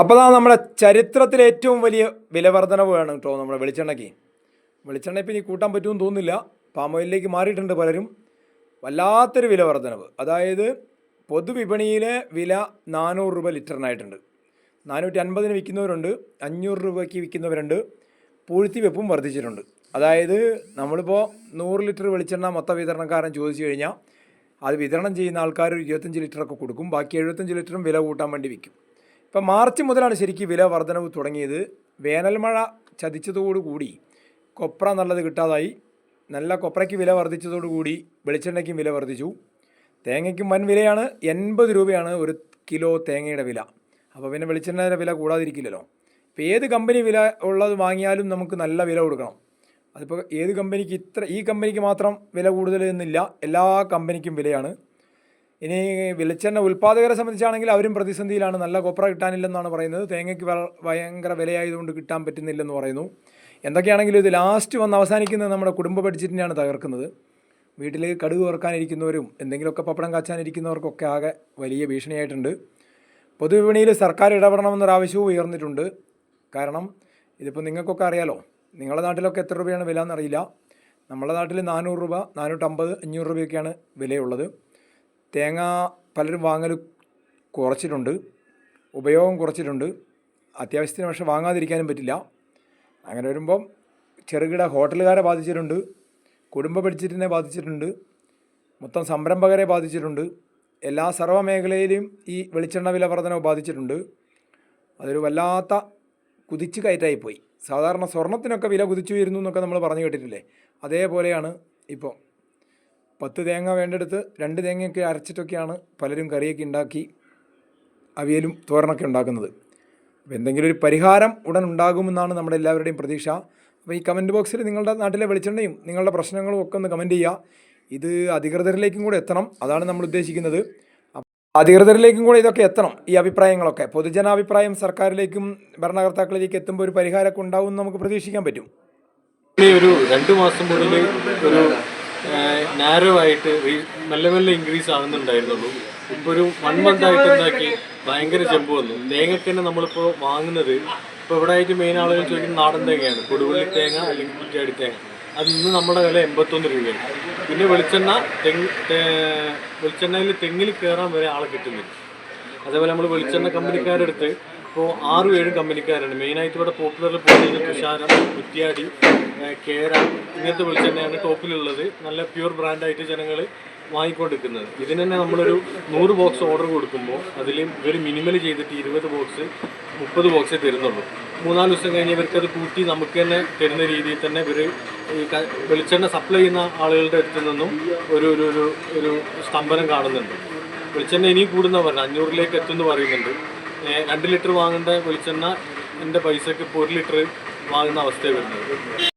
അപ്പോൾ അതാണ് നമ്മുടെ ചരിത്രത്തിൽ ഏറ്റവും വലിയ വില വർധനവ് വേണം കേട്ടോ നമ്മുടെ വെളിച്ചെണ്ണയ്ക്ക്. വെളിച്ചെണ്ണ ഇപ്പം ഇനി കൂട്ടാൻ പറ്റുമെന്ന് തോന്നുന്നില്ല. പാമോയിലേക്ക് മാറിയിട്ടുണ്ട് പലരും. വല്ലാത്തൊരു വില വർധനവ് അതായത് പൊതുവിപണിയിലെ വില നാനൂറ് രൂപ ലിറ്ററിനായിട്ടുണ്ട്. നാനൂറ്റി അൻപതിന് വിൽക്കുന്നവരുണ്ട്. അഞ്ഞൂറ് രൂപയ്ക്ക് വിൽക്കുന്നവരുണ്ട്. പൂഴ്ത്തി വെപ്പും വർദ്ധിച്ചിട്ടുണ്ട്. അതായത് നമ്മളിപ്പോൾ നൂറ് ലിറ്റർ വെളിച്ചെണ്ണ മൊത്ത വിതരണക്കാരൻ ചോദിച്ചു കഴിഞ്ഞാൽ അത് വിതരണം ചെയ്യുന്ന ആൾക്കാർ ഒരു ഇരുപത്തഞ്ച് ലിറ്ററൊക്കെ കൊടുക്കും. ബാക്കി എഴുപത്തഞ്ച് ലിറ്ററും വില കൂട്ടാൻ വേണ്ടി വിൽക്കും. ഇപ്പം മാർച്ച് മുതലാണ് ശരിക്കും വില വർധനവ് തുടങ്ങിയത്. വേനൽമഴ ചതിച്ചതോടുകൂടി കൊപ്ര നല്ലത് കിട്ടാതായി. നല്ല കൊപ്രയ്ക്ക് വില വർദ്ധിച്ചതോടുകൂടി വെളിച്ചെണ്ണയ്ക്കും വില വർദ്ധിച്ചു തേങ്ങയ്ക്കും വൻ വിലയാണ്. എൺപത് രൂപയാണ് ഒരു കിലോ തേങ്ങയുടെ വില. അപ്പോൾ പിന്നെ വെളിച്ചെണ്ണയുടെ വില കൂടാതിരിക്കില്ലല്ലോ. ഇപ്പോൾ ഏത് കമ്പനി വില ഉള്ളത് വാങ്ങിയാലും നമുക്ക് നല്ല വില കൊടുക്കണം. അതിപ്പോൾ ഏത് കമ്പനിക്ക് ഇത്ര ഈ കമ്പനിക്ക് മാത്രം വില കൂടുതൽ എന്നില്ല. എല്ലാ കമ്പനിക്കും വിലയാണ്. ഇനി വെളിച്ചെണ്ണ ഉൽപ്പാദകരെ സംബന്ധിച്ചാണെങ്കിൽ അവരും പ്രതിസന്ധിയിലാണ്. നല്ല കൊപ്ര കിട്ടാനില്ലെന്നാണ് പറയുന്നത്. തേങ്ങയ്ക്ക് ഭയങ്കര വിലയായതുകൊണ്ട് കിട്ടാൻ പറ്റുന്നില്ലെന്ന് പറയുന്നു. എന്തൊക്കെയാണെങ്കിലും ഇത് ലാസ്റ്റ് വന്ന് അവസാനിക്കുന്നത് നമ്മുടെ കുടുംബ ബഡ്ജറ്റിനെയാണ് തകർക്കുന്നത്. വീട്ടിൽ കടുക് വറുക്കാനിരിക്കുന്നവരും എന്തെങ്കിലുമൊക്കെ പപ്പടം കാച്ചാനിരിക്കുന്നവർക്കൊക്കെ ആകെ വലിയ ഭീഷണിയായിട്ടുണ്ട്. പൊതുവിപണിയിൽ സർക്കാർ ഇടപെടണമെന്നൊരു ആവശ്യവും ഉയർന്നിട്ടുണ്ട്. കാരണം ഇതിപ്പോൾ നിങ്ങൾക്കൊക്കെ അറിയാലോ നിങ്ങളുടെ നാട്ടിലൊക്കെ എത്ര രൂപയാണ് വില എന്നറിയില്ല. നമ്മുടെ നാട്ടിൽ നാനൂറ് രൂപ നാനൂറ്റമ്പത് അഞ്ഞൂറ് രൂപയൊക്കെയാണ് വിലയുള്ളത്. തേങ്ങ പലരും വാങ്ങൽ കുറച്ചിട്ടുണ്ട് ഉപയോഗം കുറച്ചിട്ടുണ്ട്. അത്യാവശ്യത്തിന് പക്ഷേ വാങ്ങാതിരിക്കാനും പറ്റില്ല. അങ്ങനെ വരുമ്പം ചെറുകിട ഹോട്ടലുകാരെ ബാധിച്ചിട്ടുണ്ട് കുടുംബ ബഡ്ജറ്റിനെ ബാധിച്ചിട്ടുണ്ട് മൊത്തം സംരംഭകരെ ബാധിച്ചിട്ടുണ്ട് എല്ലാ സർവ മേഖലയിലും ഈ വെളിച്ചെണ്ണ വില വർധനവ് ബാധിച്ചിട്ടുണ്ട്. അതൊരു വല്ലാത്ത കുതിച്ചു കയറ്റായിപ്പോയി. സാധാരണ സ്വർണത്തിനൊക്കെ വില കുതിച്ചു വരുന്നു എന്നൊക്കെ നമ്മൾ പറഞ്ഞു കേട്ടിട്ടില്ലേ? അതേപോലെയാണ് ഇപ്പോൾ പത്ത് തേങ്ങ വേണ്ടെടുത്ത് രണ്ട് തേങ്ങയൊക്കെ അരച്ചിട്ടൊക്കെയാണ് പലരും കറിയൊക്കെ ഉണ്ടാക്കി അവിയലും തോരനൊക്കെ ഉണ്ടാക്കുന്നത്. അപ്പോൾ എന്തെങ്കിലും ഒരു പരിഹാരം ഉടൻ ഉണ്ടാകുമെന്നാണ് നമ്മുടെ എല്ലാവരുടെയും പ്രതീക്ഷ. അപ്പോൾ ഈ കമന്റ് ബോക്സിൽ നിങ്ങളുടെ നാട്ടിലെ വെളിച്ചെണ്ണയും നിങ്ങളുടെ പ്രശ്നങ്ങളും ഒക്കെ ഒന്ന് കമന്റ് ചെയ്യുക. ഇത് അധികൃതരിലേക്കും കൂടെ എത്തണം. അതാണ് നമ്മൾ ഉദ്ദേശിക്കുന്നത്. അധികൃതരിലേക്കും കൂടെ ഇതൊക്കെ എത്തണം ഈ അഭിപ്രായങ്ങളൊക്കെ. പൊതുജനാഭിപ്രായം സർക്കാരിലേക്കും ഭരണകർത്താക്കളിലേക്ക് എത്തുമ്പോൾ ഒരു പരിഹാരമൊക്കെ ഉണ്ടാവും നമുക്ക് പ്രതീക്ഷിക്കാൻ പറ്റും. ഒരു രണ്ട് മാസം മുതൽ ഒരു നാരോ ആയിട്ട് മെല്ലെ മെല്ലെ ഇൻക്രീസ് ആകുന്നുണ്ടായിരുന്നുള്ളൂ ഇപ്പോൾ ഒരു വൺ മന്ത് ആയിട്ട് എന്താക്കി? ഭയങ്കര ജമ്പ് വന്നു. തേങ്ങയ്ക്ക് തന്നെ നമ്മളിപ്പോൾ വാങ്ങുന്നത് ഇപ്പോൾ ഇവിടെ ആയിട്ട് മെയിൻ ആളുകൾ ചോദിക്കുന്നത് നാടൻ തേങ്ങയാണ്. കൊടുവള്ളി തേങ്ങ അല്ലെങ്കിൽ കുറ്റിയാടി തേങ്ങ. അത് ഇന്ന് നമ്മുടെ വില എൺപത്തൊന്ന് രൂപയാണ്. പിന്നെ വെളിച്ചെണ്ണ തെങ്ങ് തേ- വെളിച്ചെണ്ണയിൽ തെങ്ങിൽ കയറാൻ വരെ ആളെ കിട്ടുന്നില്ല. അതേപോലെ നമ്മൾ വെളിച്ചെണ്ണ കമ്പനിക്കാരെടുത്ത് ഇപ്പോൾ ആറും ഏഴും കമ്പനിക്കാരാണ്. മെയിനായിട്ട് ഇവിടെ പോപ്പുലറിൽ പോകുന്നത് തുഷാരം കുറ്റിയാടി ഏഹ് കേര ഇങ്ങനത്തെ വെളിച്ചെണ്ണയാണ് ടോപ്പിലുള്ളത്. നല്ല പ്യൂർ ബ്രാൻഡായിട്ട് ജനങ്ങൾ വാങ്ങിക്കൊണ്ടിരിക്കുന്നത്. ഇതിന് തന്നെ നമ്മളൊരു നൂറ് ബോക്സ് ഓർഡർ കൊടുക്കുമ്പോൾ അതിൽ ഇവർ മിനിമൽ ചെയ്തിട്ട് ഇരുപത് ബോക്സ് മുപ്പത് ബോക്സേ തരുന്നുള്ളൂ. മൂന്നാൽ ദിവസം കഴിഞ്ഞ് ഇവർക്ക് അത് കൂട്ടി നമുക്ക് തന്നെ തരുന്ന രീതിയിൽ തന്നെ ഇവർ ഈ വെളിച്ചെണ്ണ സപ്ലൈ ചെയ്യുന്ന ആളുകളുടെ അടുത്ത് നിന്നും ഒരു ഒരു ഒരു ഒരു സ്തംഭനം കാണുന്നുണ്ട്. വെളിച്ചെണ്ണ ഇനി കൂടുന്ന പറഞ്ഞു അഞ്ഞൂറിലേക്ക് എത്തുമെന്ന് പറയുന്നുണ്ട്. രണ്ട് ലിറ്റർ വാങ്ങേണ്ട വെളിച്ചെണ്ണ എന്റെ പൈസക്ക് ഇപ്പോൾ ഒരു ലിറ്റർ വാങ്ങുന്ന അവസ്ഥയാണ് വരുന്നത്.